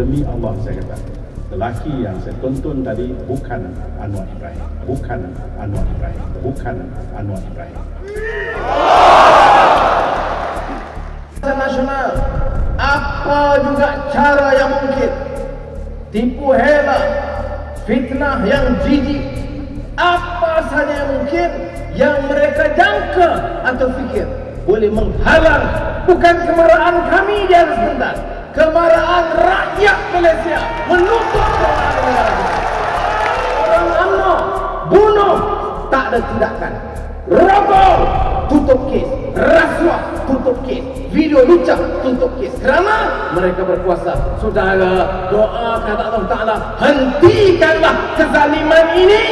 Demi Allah saya kata, lelaki yang saya tonton tadi bukan Anwar Ibrahim. Bukan Anwar Ibrahim. Bukan Anwar Ibrahim. nasional apa juga cara yang mungkin tipu hela fitnah yang jijik apa saja yang mungkin yang mereka jangka atau fikir boleh menghalang bukan kemarahan kami di atas kemarahan tak ada tindakan. Rogol tutup kes. Rasuah tutup kes. Video lucah tutup kes. Kerana mereka berkuasa saudara doakan Allah Ta'ala hentikanlah kezaliman ini